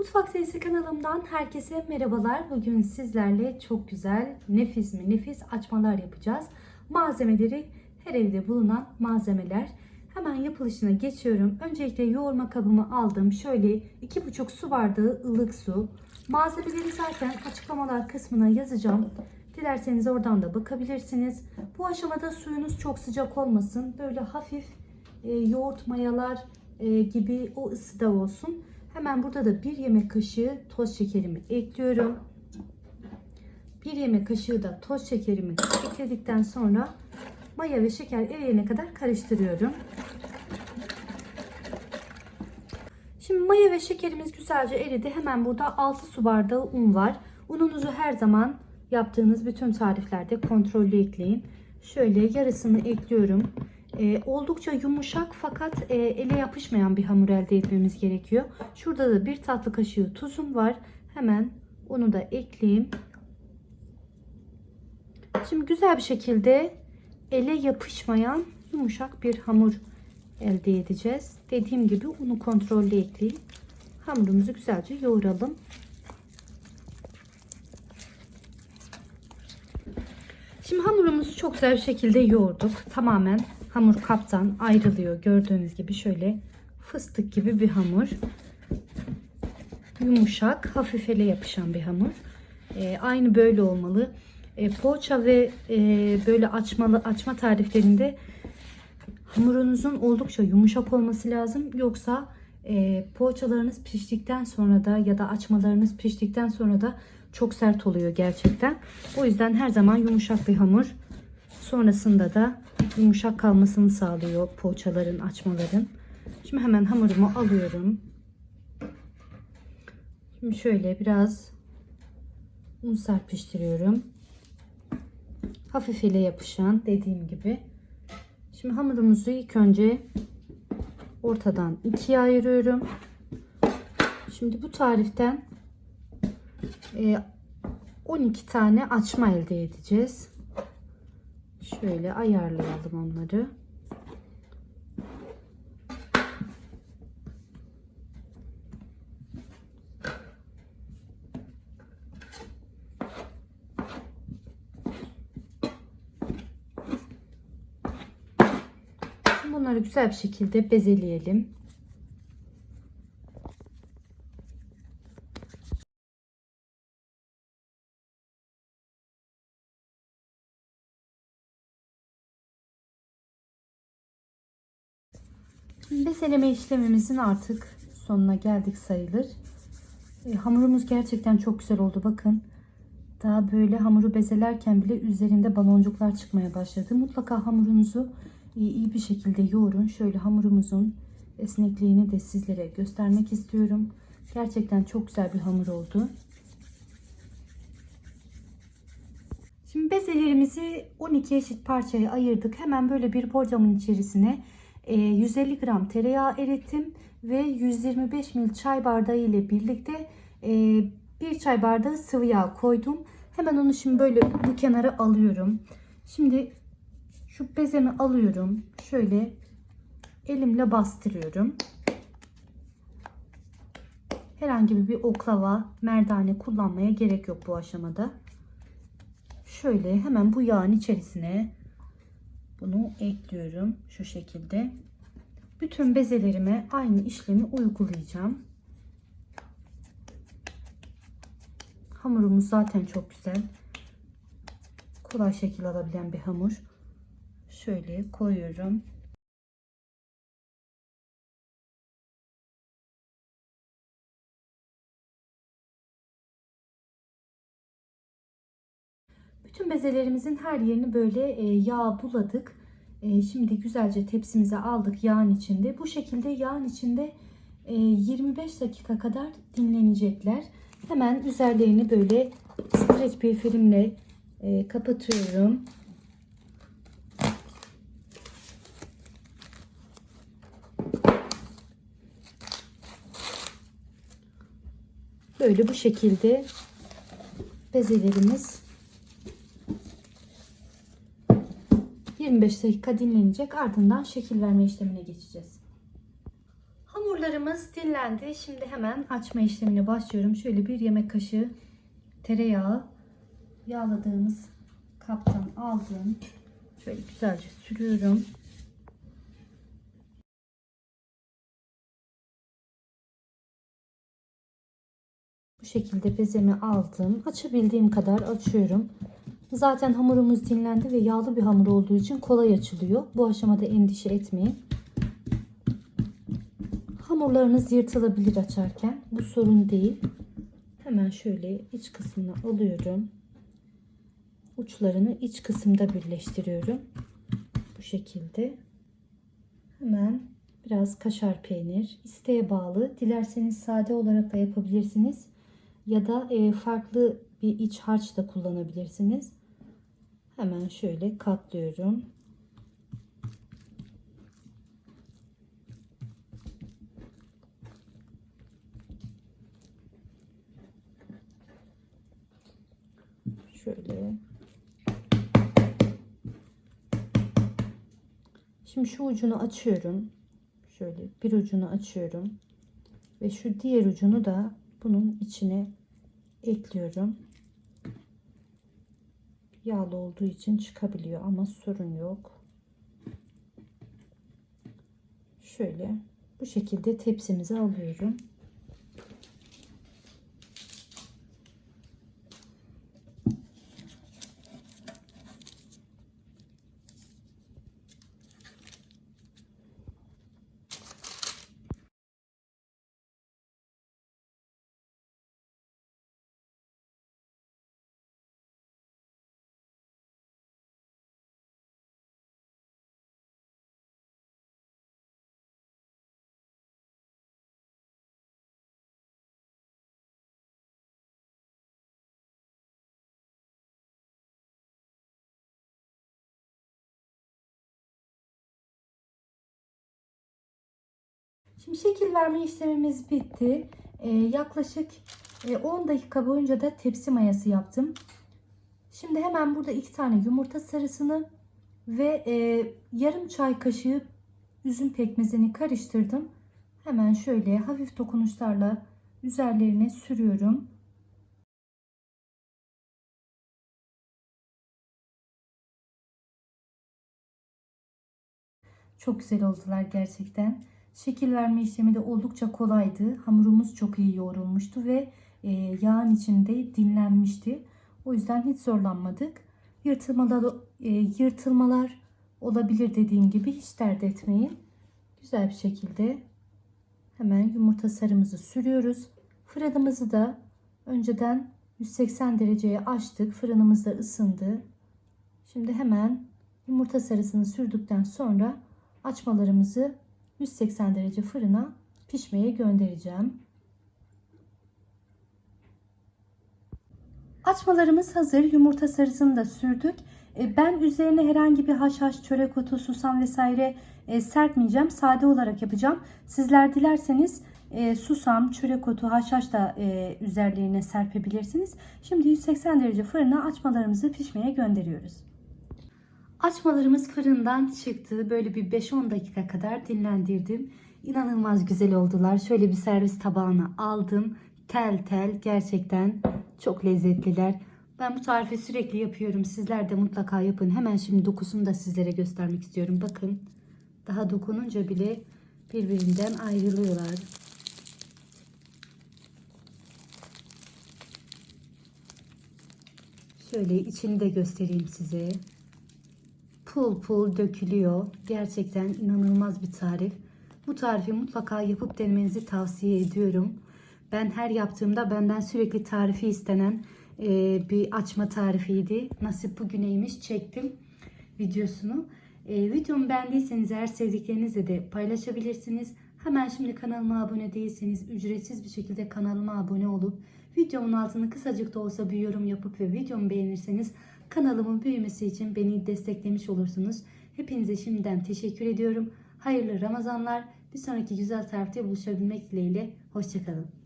Mutfak Sesi kanalımdan herkese merhabalar. Bugün sizlerle çok güzel, nefis mi nefis açmalar yapacağız. Malzemeleri her evde bulunan malzemeler. Hemen yapılışına geçiyorum. Öncelikle yoğurma kabımı aldım. Şöyle 2,5 su bardağı ılık su. Malzemeleri zaten açıklamalar kısmına yazacağım. Dilerseniz oradan da bakabilirsiniz. Bu aşamada suyunuz çok sıcak olmasın. Böyle hafif e, yoğurt mayalar e, gibi o ısıda olsun. Hemen burada da bir yemek kaşığı toz şekerimi ekliyorum. Bir yemek kaşığı da toz şekerimi ekledikten sonra maya ve şeker eriyene kadar karıştırıyorum. Şimdi maya ve şekerimiz güzelce eridi. Hemen burada 6 su bardağı un var. Ununuzu her zaman yaptığınız bütün tariflerde kontrollü ekleyin. Şöyle yarısını ekliyorum. Ee, oldukça yumuşak fakat e, ele yapışmayan bir hamur elde etmemiz gerekiyor. Şurada da bir tatlı kaşığı tuzum var. Hemen onu da ekleyeyim. Şimdi güzel bir şekilde ele yapışmayan yumuşak bir hamur elde edeceğiz. Dediğim gibi unu kontrollü ekleyin. Hamurumuzu güzelce yoğuralım. Şimdi hamurumuzu çok güzel bir şekilde yoğurduk. Tamamen hamur kaptan ayrılıyor. Gördüğünüz gibi şöyle fıstık gibi bir hamur. Yumuşak, hafif ele yapışan bir hamur. Ee, aynı böyle olmalı. Ee, poğaça ve e, böyle açmalı açma tariflerinde hamurunuzun oldukça yumuşak olması lazım. Yoksa e, poğaçalarınız piştikten sonra da ya da açmalarınız piştikten sonra da çok sert oluyor gerçekten. O yüzden her zaman yumuşak bir hamur. Sonrasında da yumuşak kalmasını sağlıyor poğaçaların, açmaların. Şimdi hemen hamurumu alıyorum. Şimdi şöyle biraz un serpiştiriyorum. Hafif ile yapışan dediğim gibi. Şimdi hamurumuzu ilk önce ortadan ikiye ayırıyorum. Şimdi bu tariften 12 tane açma elde edeceğiz. Şöyle ayarlayalım onları. Bunları güzel bir şekilde bezeleyelim. Bezeleme işlemimizin artık sonuna geldik sayılır. E, hamurumuz gerçekten çok güzel oldu bakın. Daha böyle hamuru bezelerken bile üzerinde baloncuklar çıkmaya başladı. Mutlaka hamurunuzu iyi, iyi bir şekilde yoğurun. Şöyle hamurumuzun esnekliğini de sizlere göstermek istiyorum. Gerçekten çok güzel bir hamur oldu. Şimdi bezelerimizi 12 eşit parçaya ayırdık. Hemen böyle bir borcamın içerisine 150 gram tereyağı erittim ve 125 ml çay bardağı ile birlikte bir çay bardağı sıvı yağ koydum. Hemen onu şimdi böyle bu kenara alıyorum. Şimdi şu bezemi alıyorum. Şöyle elimle bastırıyorum. Herhangi bir oklava, merdane kullanmaya gerek yok bu aşamada. Şöyle hemen bu yağın içerisine bunu ekliyorum şu şekilde. Bütün bezelerime aynı işlemi uygulayacağım. Hamurumuz zaten çok güzel. Kolay şekil alabilen bir hamur. Şöyle koyuyorum. Bütün bezelerimizin her yerini böyle e, yağ buladık. E, şimdi güzelce tepsimize aldık yağın içinde. Bu şekilde yağın içinde 25 e, dakika kadar dinlenecekler. Hemen üzerlerini böyle streç bir filmle kapatıyorum. Böyle bu şekilde bezelerimiz 25 dakika dinlenecek. Ardından şekil verme işlemine geçeceğiz. Hamurlarımız dinlendi. Şimdi hemen açma işlemine başlıyorum. Şöyle bir yemek kaşığı tereyağı yağladığımız kaptan aldım. Şöyle güzelce sürüyorum. Bu şekilde bezemi aldım. Açabildiğim kadar açıyorum. Zaten hamurumuz dinlendi ve yağlı bir hamur olduğu için kolay açılıyor. Bu aşamada endişe etmeyin. Hamurlarınız yırtılabilir açarken. Bu sorun değil. Hemen şöyle iç kısmını alıyorum. Uçlarını iç kısımda birleştiriyorum. Bu şekilde. Hemen biraz kaşar peynir. isteğe bağlı. Dilerseniz sade olarak da yapabilirsiniz. Ya da e, farklı bir iç harç da kullanabilirsiniz. Hemen şöyle katlıyorum. Şöyle. Şimdi şu ucunu açıyorum. Şöyle bir ucunu açıyorum. Ve şu diğer ucunu da bunun içine ekliyorum. Yağlı olduğu için çıkabiliyor ama sorun yok. Şöyle bu şekilde tepsimize alıyorum. Şimdi şekil verme işlemimiz bitti. Ee, yaklaşık e, 10 dakika boyunca da tepsi mayası yaptım. Şimdi hemen burada iki tane yumurta sarısını ve e, yarım çay kaşığı üzüm pekmezini karıştırdım. Hemen şöyle hafif dokunuşlarla üzerlerine sürüyorum. Çok güzel oldular gerçekten. Şekil verme işlemi de oldukça kolaydı. Hamurumuz çok iyi yoğrulmuştu ve e, yağın içinde dinlenmişti. O yüzden hiç zorlanmadık. Yırtılmalar, e, yırtılmalar olabilir dediğim gibi hiç dert etmeyin. Güzel bir şekilde hemen yumurta sarımızı sürüyoruz. Fırınımızı da önceden 180 dereceye açtık. Fırınımız da ısındı. Şimdi hemen yumurta sarısını sürdükten sonra açmalarımızı 180 derece fırına pişmeye göndereceğim. Açmalarımız hazır. Yumurta sarısını da sürdük. E, ben üzerine herhangi bir haşhaş, çörek otu, susam vesaire e, serpmeyeceğim. Sade olarak yapacağım. Sizler dilerseniz e, susam, çörek otu, haşhaş da üzerlerine serpebilirsiniz. Şimdi 180 derece fırına açmalarımızı pişmeye gönderiyoruz. Açmalarımız fırından çıktı. Böyle bir 5-10 dakika kadar dinlendirdim. İnanılmaz güzel oldular. Şöyle bir servis tabağına aldım. Tel tel gerçekten çok lezzetliler. Ben bu tarifi sürekli yapıyorum. Sizler de mutlaka yapın. Hemen şimdi dokusunu da sizlere göstermek istiyorum. Bakın daha dokununca bile birbirinden ayrılıyorlar. Şöyle içini de göstereyim size pul pul dökülüyor. Gerçekten inanılmaz bir tarif. Bu tarifi mutlaka yapıp denemenizi tavsiye ediyorum. Ben her yaptığımda benden sürekli tarifi istenen e, bir açma tarifiydi. Nasip bugüneymiş çektim videosunu. E, videomu beğendiyseniz eğer sevdiklerinizle de paylaşabilirsiniz. Hemen şimdi kanalıma abone değilseniz ücretsiz bir şekilde kanalıma abone olup videomun altına kısacık da olsa bir yorum yapıp ve videomu beğenirseniz kanalımın büyümesi için beni desteklemiş olursunuz. Hepinize şimdiden teşekkür ediyorum. Hayırlı Ramazanlar. Bir sonraki güzel tarifte buluşabilmek dileğiyle. Hoşçakalın.